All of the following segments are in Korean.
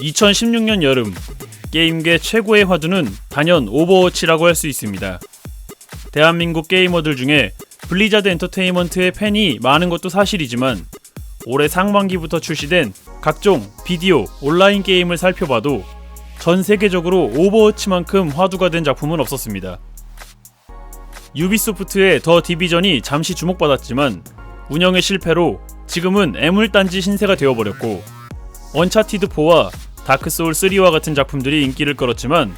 2016년 여름 게임계 최고의 화두는 단연 오버워치라고 할 수 있습니다. 대한민국 게이머들 중에 블리자드 엔터테인먼트의 팬이 많은 것도 사실이지만 올해 상반기부터 출시된 각종 비디오, 온라인 게임을 살펴봐도 전 세계적으로 오버워치만큼 화두가 된 작품은 없었습니다. 유비소프트의 더 디비전이 잠시 주목받았지만 운영의 실패로 지금은 애물단지 신세가 되어버렸고 언차티드 4와 다크소울 3와 같은 작품들이 인기를 끌었지만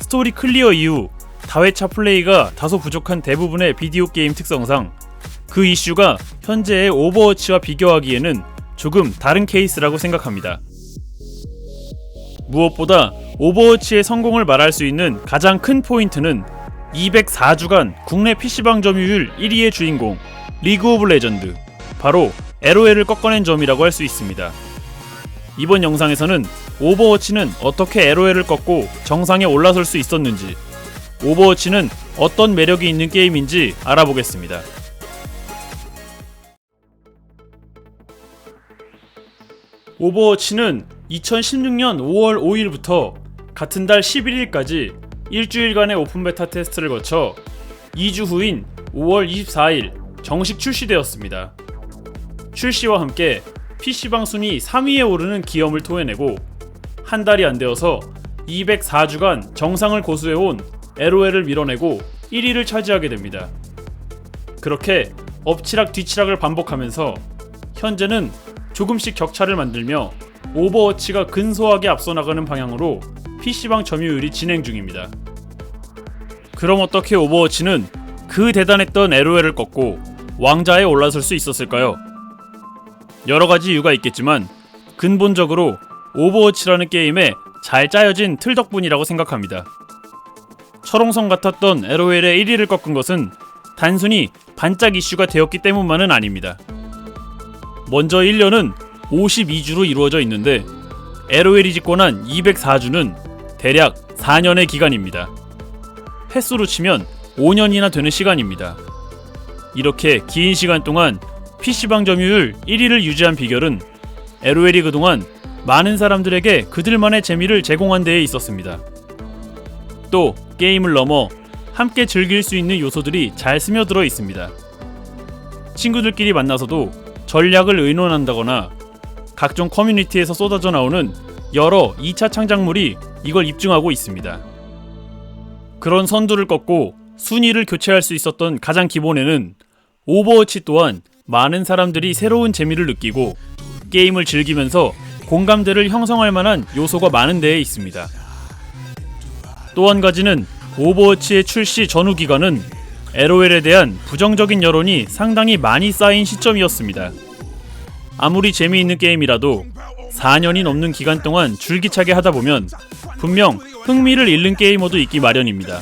스토리 클리어 이후 다회차 플레이가 다소 부족한 대부분의 비디오 게임 특성상 그 이슈가 현재의 오버워치와 비교하기에는 조금 다른 케이스라고 생각합니다. 무엇보다 오버워치의 성공을 말할 수 있는 가장 큰 포인트는 204주간 국내 PC방 점유율 1위의 주인공 리그 오브 레전드 바로 LOL을 꺾어낸 점이라고 할 수 있습니다. 이번 영상에서는 오버워치는 어떻게 LOL을 꺾고 정상에 올라설 수 있었는지 오버워치는 어떤 매력이 있는 게임인지 알아보겠습니다. 오버워치는 2016년 5월 5일부터 같은 달 11일까지 일주일간의 오픈 베타 테스트를 거쳐 2주 후인 5월 24일 정식 출시되었습니다. 출시와 함께 PC방 순위 3위에 오르는 기염을 토해내고 한 달이 안 되어서 204주간 정상을 고수해온 LOL을 밀어내고 1위를 차지하게 됩니다. 그렇게 엎치락 뒤치락을 반복하면서 현재는 조금씩 격차를 만들며 오버워치가 근소하게 앞서 나가는 방향으로 PC방 점유율이 진행 중입니다. 그럼 어떻게 오버워치는 그 대단했던 LOL을 꺾고 왕자에 올라설 수 있었을까요? 여러 가지 이유가 있겠지만 근본적으로 오버워치라는 게임에 잘 짜여진 틀 덕분이라고 생각합니다. 철옹성 같았던 LOL의 1위를 꺾은 것은 단순히 반짝 이슈가 되었기 때문만은 아닙니다. 먼저 1년은 52주로 이루어져 있는데 LOL이 집권한 204주는 대략 4년의 기간입니다. 횟수로 치면 5년이나 되는 시간입니다. 이렇게 긴 시간 동안 PC방 점유율 1위를 유지한 비결은 LOL이 그동안 많은 사람들에게 그들만의 재미를 제공한 데에 있었습니다. 또 게임을 넘어 함께 즐길 수 있는 요소들이 잘 스며들어 있습니다. 친구들끼리 만나서도 전략을 의논한다거나 각종 커뮤니티에서 쏟아져 나오는 여러 2차 창작물이 이걸 입증하고 있습니다. 그런 선두를 꺾고 순위를 교체할 수 있었던 가장 기본에는 오버워치 또한 많은 사람들이 새로운 재미를 느끼고 게임을 즐기면서 공감대를 형성할 만한 요소가 많은 데에 있습니다. 또 한 가지는 오버워치의 출시 전후 기간은 LOL에 대한 부정적인 여론이 상당히 많이 쌓인 시점이었습니다. 아무리 재미있는 게임이라도 4년이 넘는 기간 동안 줄기차게 하다 보면 분명 흥미를 잃는 게이머도 있기 마련입니다.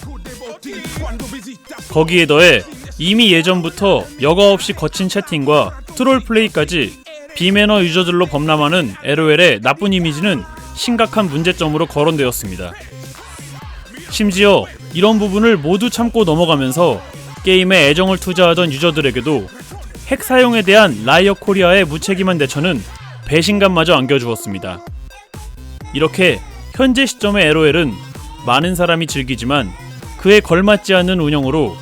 거기에 더해 이미 예전부터 여과 없이 거친 채팅과 트롤 플레이까지 비매너 유저들로 범람하는 LOL의 나쁜 이미지는 심각한 문제점으로 거론되었습니다. 심지어 이런 부분을 모두 참고 넘어가면서 게임에 애정을 투자하던 유저들에게도 핵 사용에 대한 라이어 코리아의 무책임한 대처는 배신감마저 안겨주었습니다. 이렇게 현재 시점의 LOL은 많은 사람이 즐기지만 그에 걸맞지 않는 운영으로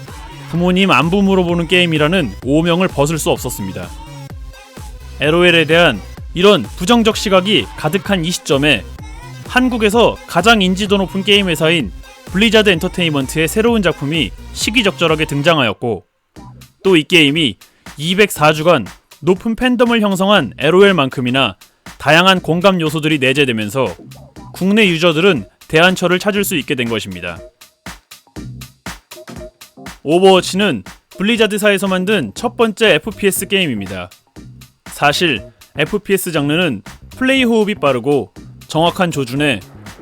부모님 안부 물어보는 게임이라는 오명을 벗을 수 없었습니다. LOL에 대한 이런 부정적 시각이 가득한 이 시점에 한국에서 가장 인지도 높은 게임 회사인 블리자드 엔터테인먼트의 새로운 작품이 시기적절하게 등장하였고 또 이 게임이 204주간 높은 팬덤을 형성한 LOL만큼이나 다양한 공감 요소들이 내재되면서 국내 유저들은 대안처를 찾을 수 있게 된 것입니다. 오버워치는 블리자드사에서 만든 첫 번째 FPS 게임입니다. 사실 FPS 장르는 플레이 호흡이 빠르고 정확한 조준에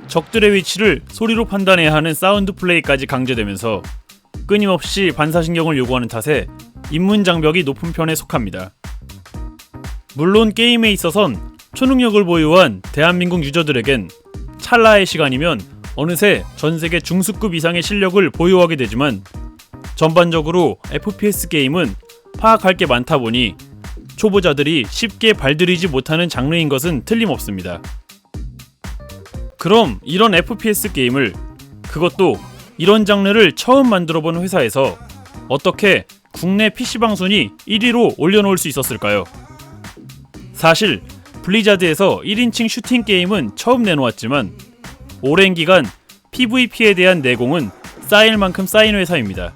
적들의 위치를 소리로 판단해야 하는 사운드 플레이까지 강제되면서 끊임없이 반사신경을 요구하는 탓에 입문 장벽이 높은 편에 속합니다. 물론 게임에 있어선 초능력을 보유한 대한민국 유저들에겐 찰나의 시간이면 어느새 전 세계 중수급 이상의 실력을 보유하게 되지만 전반적으로 FPS 게임은 파악할 게 많다 보니 초보자들이 쉽게 발들이지 못하는 장르인 것은 틀림없습니다. 그럼 이런 FPS 게임을 그것도 이런 장르를 처음 만들어 본 회사에서 어떻게 국내 PC방 순위 1위로 올려놓을 수 있었을까요? 사실 블리자드에서 1인칭 슈팅 게임은 처음 내놓았지만 오랜 기간 PVP에 대한 내공은 쌓일 만큼 쌓인 회사입니다.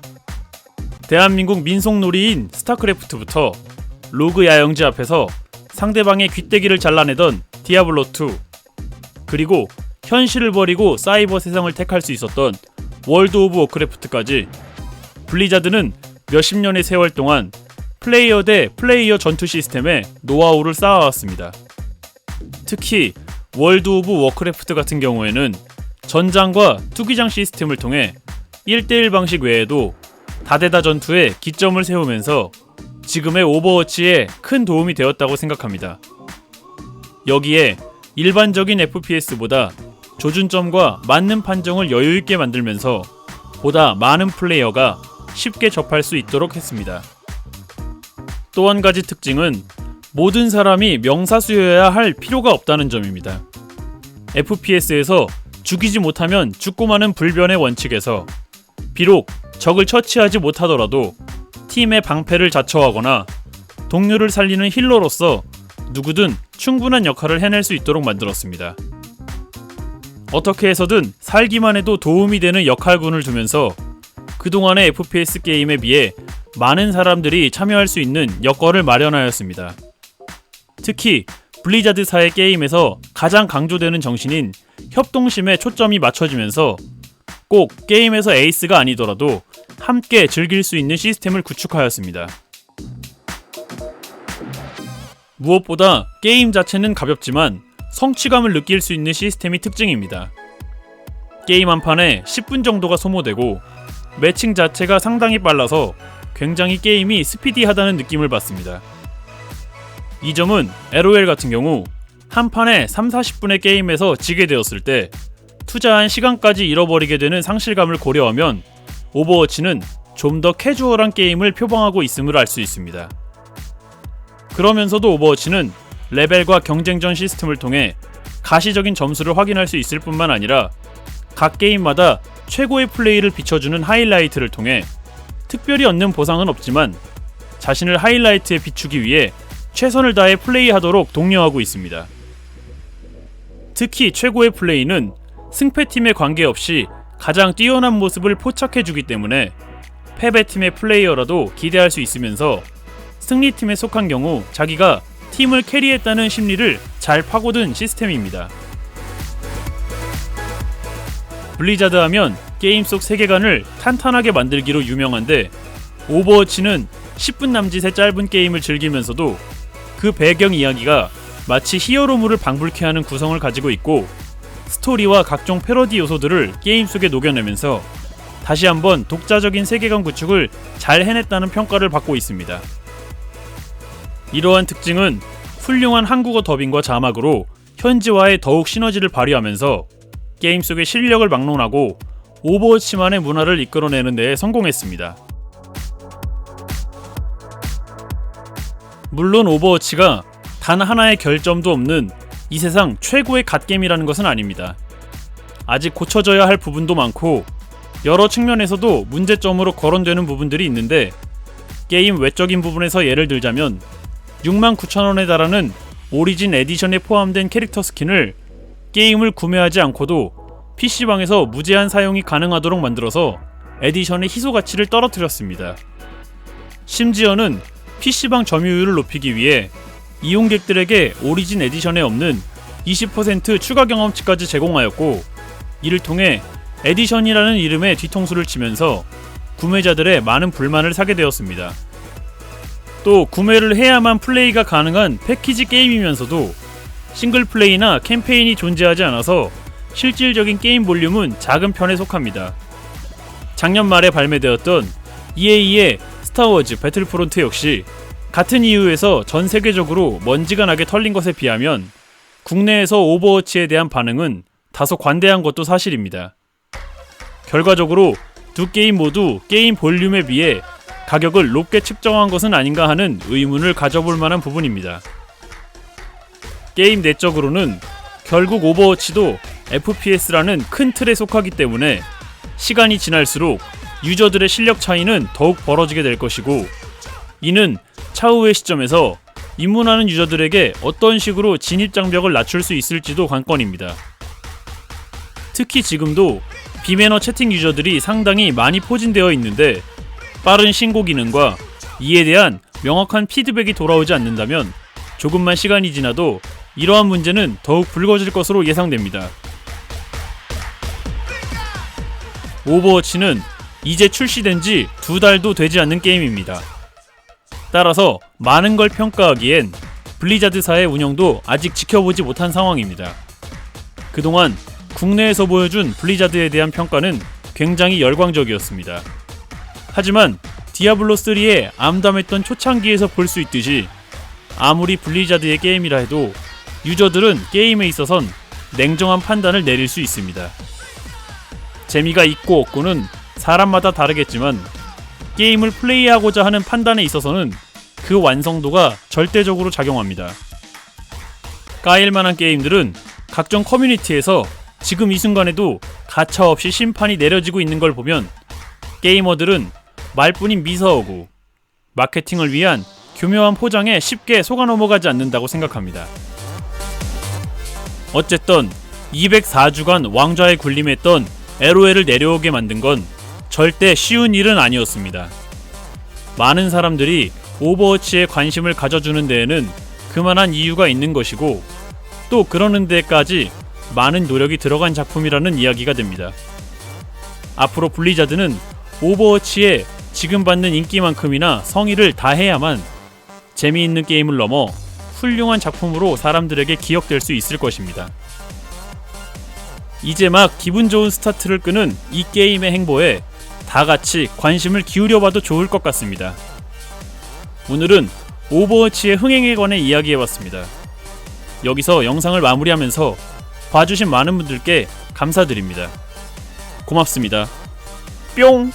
대한민국 민속놀이인 스타크래프트부터 로그 야영지 앞에서 상대방의 귀때기를 잘라내던 디아블로2 그리고 현실을 버리고 사이버 세상을 택할 수 있었던 월드 오브 워크래프트까지 블리자드는 몇십 년의 세월 동안 플레이어 대 플레이어 전투 시스템에 노하우를 쌓아왔습니다. 특히 월드 오브 워크래프트 같은 경우에는 전장과 투기장 시스템을 통해 1대1 방식 외에도 다대다 전투에 기점을 세우면서 지금의 오버워치에 큰 도움이 되었다고 생각합니다. 여기에 일반적인 FPS보다 조준점과 맞는 판정을 여유있게 만들면서 보다 많은 플레이어가 쉽게 접할 수 있도록 했습니다. 또 한 가지 특징은 모든 사람이 명사수여야 할 필요가 없다는 점입니다. FPS에서 죽이지 못하면 죽고 마는 불변의 원칙에서 비록 적을 처치하지 못하더라도 팀의 방패를 자처하거나 동료를 살리는 힐러로서 누구든 충분한 역할을 해낼 수 있도록 만들었습니다. 어떻게 해서든 살기만 해도 도움이 되는 역할군을 두면서 그동안의 FPS 게임에 비해 많은 사람들이 참여할 수 있는 여건을 마련하였습니다. 특히 블리자드사의 게임에서 가장 강조되는 정신인 협동심에 초점이 맞춰지면서 꼭 게임에서 에이스가 아니더라도 함께 즐길 수 있는 시스템을 구축하였습니다. 무엇보다 게임 자체는 가볍지만 성취감을 느낄 수 있는 시스템이 특징입니다. 게임 한 판에 10분 정도가 소모되고 매칭 자체가 상당히 빨라서 굉장히 게임이 스피디하다는 느낌을 받습니다. 이 점은 LOL 같은 경우 한 판에 3, 40분의 게임에서 지게 되었을 때 투자한 시간까지 잃어버리게 되는 상실감을 고려하면 오버워치는 좀 더 캐주얼한 게임을 표방하고 있음을 알 수 있습니다. 그러면서도 오버워치는 레벨과 경쟁전 시스템을 통해 가시적인 점수를 확인할 수 있을 뿐만 아니라 각 게임마다 최고의 플레이를 비춰주는 하이라이트를 통해 특별히 얻는 보상은 없지만 자신을 하이라이트에 비추기 위해 최선을 다해 플레이하도록 독려하고 있습니다. 특히 최고의 플레이는 승패팀에 관계없이 가장 뛰어난 모습을 포착해주기 때문에 패배팀의 플레이어라도 기대할 수 있으면서 승리팀에 속한 경우 자기가 팀을 캐리했다는 심리를 잘 파고든 시스템입니다. 블리자드 하면 게임 속 세계관을 탄탄하게 만들기로 유명한데 오버워치는 10분 남짓의 짧은 게임을 즐기면서도 그 배경 이야기가 마치 히어로물을 방불케 하는 구성을 가지고 있고 스토리와 각종 패러디 요소들을 게임 속에 녹여내면서 다시 한번 독자적인 세계관 구축을 잘 해냈다는 평가를 받고 있습니다. 이러한 특징은 훌륭한 한국어 더빙과 자막으로 현지와의 더욱 시너지를 발휘하면서 게임 속의 실력을 막론하고 오버워치만의 문화를 이끌어내는 데에 성공했습니다. 물론 오버워치가 단 하나의 결점도 없는 이 세상 최고의 갓겜이라는 것은 아닙니다. 아직 고쳐져야 할 부분도 많고 여러 측면에서도 문제점으로 거론되는 부분들이 있는데 게임 외적인 부분에서 예를 들자면 69,000원에 달하는 오리진 에디션에 포함된 캐릭터 스킨을 게임을 구매하지 않고도 PC방에서 무제한 사용이 가능하도록 만들어서 에디션의 희소 가치를 떨어뜨렸습니다. 심지어는 PC방 점유율을 높이기 위해 이용객들에게 오리진 에디션에 없는 20% 추가 경험치까지 제공하였고 이를 통해 에디션이라는 이름의 뒤통수를 치면서 구매자들의 많은 불만을 사게 되었습니다. 또 구매를 해야만 플레이가 가능한 패키지 게임이면서도 싱글 플레이나 캠페인이 존재하지 않아서 실질적인 게임 볼륨은 작은 편에 속합니다. 작년 말에 발매되었던 EA의 스타워즈 배틀프론트 역시 같은 이유에서 전 세계적으로 먼지가 나게 털린 것에 비하면 국내에서 오버워치에 대한 반응은 다소 관대한 것도 사실입니다. 결과적으로 두 게임 모두 게임 볼륨에 비해 가격을 높게 측정한 것은 아닌가 하는 의문을 가져볼 만한 부분입니다. 게임 내적으로는 결국 오버워치도 FPS라는 큰 틀에 속하기 때문에 시간이 지날수록 유저들의 실력 차이는 더욱 벌어지게 될 것이고 이는 차후의 시점에서 입문하는 유저들에게 어떤 식으로 진입 장벽을 낮출 수 있을지도 관건입니다. 특히 지금도 비매너 채팅 유저들이 상당히 많이 포진되어 있는데 빠른 신고 기능과 이에 대한 명확한 피드백이 돌아오지 않는다면 조금만 시간이 지나도 이러한 문제는 더욱 불거질 것으로 예상됩니다. 오버워치는 이제 출시된 지 두 달도 되지 않는 게임입니다. 따라서 많은 걸 평가하기엔 블리자드사의 운영도 아직 지켜보지 못한 상황입니다. 그동안 국내에서 보여준 블리자드에 대한 평가는 굉장히 열광적이었습니다. 하지만 디아블로3의 암담했던 초창기에서 볼 수 있듯이 아무리 블리자드의 게임이라 해도 유저들은 게임에 있어선 냉정한 판단을 내릴 수 있습니다. 재미가 있고 없고는 사람마다 다르겠지만 게임을 플레이하고자 하는 판단에 있어서는 그 완성도가 절대적으로 작용합니다. 까일만한 게임들은 각종 커뮤니티에서 지금 이 순간에도 가차없이 심판이 내려지고 있는 걸 보면 게이머들은 말뿐인 미서하고 마케팅을 위한 교묘한 포장에 쉽게 속아 넘어가지 않는다고 생각합니다. 어쨌든 204주간 왕좌에 군림했던 LOL을 내려오게 만든 건 절대 쉬운 일은 아니었습니다. 많은 사람들이 오버워치에 관심을 가져주는 데에는 그만한 이유가 있는 것이고 또 그러는 데까지 많은 노력이 들어간 작품이라는 이야기가 됩니다. 앞으로 블리자드는 오버워치에 지금 받는 인기만큼이나 성의를 다해야만 재미있는 게임을 넘어 훌륭한 작품으로 사람들에게 기억될 수 있을 것입니다. 이제 막 기분 좋은 스타트를 끄는 이 게임의 행보에 다 같이 관심을 기울여봐도 좋을 것 같습니다. 오늘은 오버워치의 흥행에 관해 이야기해봤습니다. 여기서 영상을 마무리하면서 봐주신 많은 분들께 감사드립니다. 고맙습니다. 뿅!